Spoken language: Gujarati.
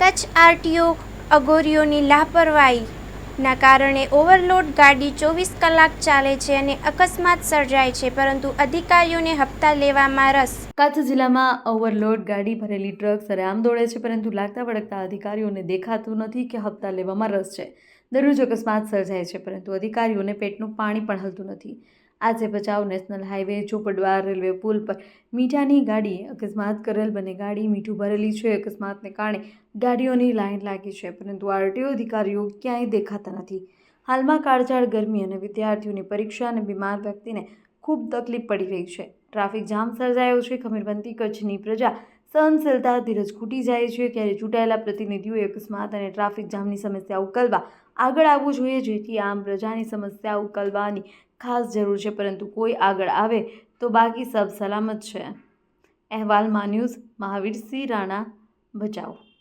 કચ્છ આરટીઓ અગોરીઓની લાપરવાહીના કારણે ઓવરલોડ ગાડી ચોવીસ કલાક ચાલે છે અને અકસ્માત સર્જાય છે, પરંતુ અધિકારીઓને હપ્તા લેવામાં રસ. કચ્છ જિલ્લામાં ઓવરલોડ ગાડી ભરેલી ટ્રક સરેઆમ દોડે છે, પરંતુ લાગતા વળગતા અધિકારીઓને દેખાતું નથી કે હપ્તા લેવામાં રસ છે. દરરોજ અકસ્માત સર્જાય છે, પરંતુ અધિકારીઓને પેટનું પાણી પણ હલતું નથી. આજે Bhachau national highway Chopadva railway પુલ પર મીઠાની ગાડીએ અકસ્માત કરેલ. બંને ગાડી મીઠું ભરેલી છે. અકસ્માતને કારણે ગાડીઓની લાઈન લાગી છે, પરંતુ આરટીઓ અધિકારીઓ ક્યાંય દેખાતા નથી. હાલમાં કાળઝાળ ગરમી અને વિદ્યાર્થીઓની પરીક્ષા અને બીમાર વ્યક્તિને ખૂબ તકલીફ પડી રહી છે. ટ્રાફિક જામ સર્જાયો છે. ખમીરબંધી કચ્છની પ્રજા સહનશીલતા ધીરજ ખૂટી જાય છે ત્યારે ચૂંટાયેલા પ્રતિનિધિઓએ અકસ્માત અને ટ્રાફિક જામની સમસ્યા ઉકેલવા આગળ આવવું જોઈએ, જેથી આમ પ્રજાની સમસ્યા ઉકેલવાની ખાસ જરૂર છે. પરંતુ કોઈ આગળ આવે તો બાકી સબ સલામત છે. અહેવાલ મા ન્યૂઝ મહાવીરસિંહ રાણા, ભચાઉ.